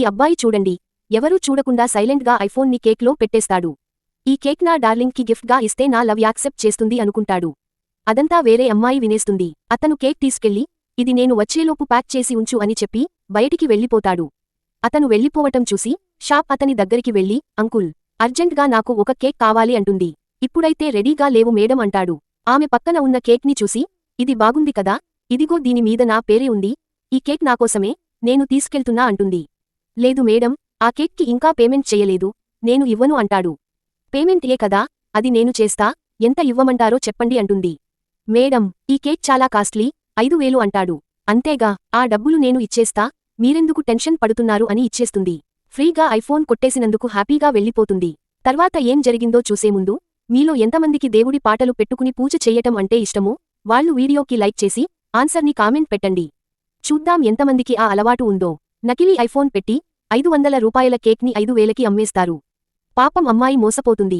ఈ అబ్బాయి చూడండి. ఎవరూ చూడకుండా సైలెంట్గా ఐఫోన్ని కేక్లో పెట్టేస్తాడు. ఈ కేక్ నా డార్లింగ్కి గిఫ్ట్గా ఇస్తే నా లవ్ యాక్సెప్ట్ చేస్తుంది అనుకుంటాడు. అదంతా వేరే అమ్మాయి వినేస్తుంది. అతను కేక్ తీసుకెళ్ళి ఇది నేను వచ్చేలోపు ప్యాక్ చేసి ఉంచు అని చెప్పి బయటికి వెళ్ళిపోతాడు. అతను వెళ్ళిపోవటం చూసి షాప్ అతని దగ్గరికి వెళ్ళి అంకుల్ అర్జెంట్గా నాకు ఒక కేక్ కావాలి అంటుంది. ఇప్పుడైతే రెడీగా లేవు మేడం అంటాడు. ఆమె పక్కన ఉన్న కేక్ని చూసి ఇది బాగుంది కదా ఇదిగో దీని మీద నా పేరే ఉంది ఈ కేక్ నాకోసమే నేను తీసుకెళ్తున్నా అంటుంది. లేదు మేడం ఆ కేక్కి ఇంకా పేమెంట్ చెయ్యలేదు నేను ఇవ్వను అంటాడు. పేమెంట్ ఏ కదా అది నేను చేస్తా ఎంత ఇవ్వమంటారో చెప్పండి అంటుంది. మేడం ఈ కేక్ చాలా కాస్ట్లీ ఐదు వేలు అంటాడు. అంతేగా ఆ డబ్బులు నేను ఇచ్చేస్తా మీరెందుకు టెన్షన్ పడుతున్నారు అని ఇచ్చేస్తుంది. ఫ్రీగా ఐఫోన్ కొట్టేసినందుకు హ్యాపీగా వెళ్ళిపోతుంది. తర్వాత ఏం జరిగిందో చూసే ముందు మీలో ఎంతమందికి దేవుడి పాటలు పెట్టుకుని పూజ చెయ్యటం అంటే ఇష్టమో వాళ్ళు వీడియోకి లైక్ చేసి ఆన్సర్ని కామెంట్ పెట్టండి. చూద్దాం ఎంతమందికి ఆ అలవాటు ఉందో. నకిలీ ఐఫోన్ పెట్టి ఐదు వందల రూపాయల కేక్ని ఐదు వేలకి అమ్మేస్తారు. పాపం అమ్మాయి మోసపోతుంది.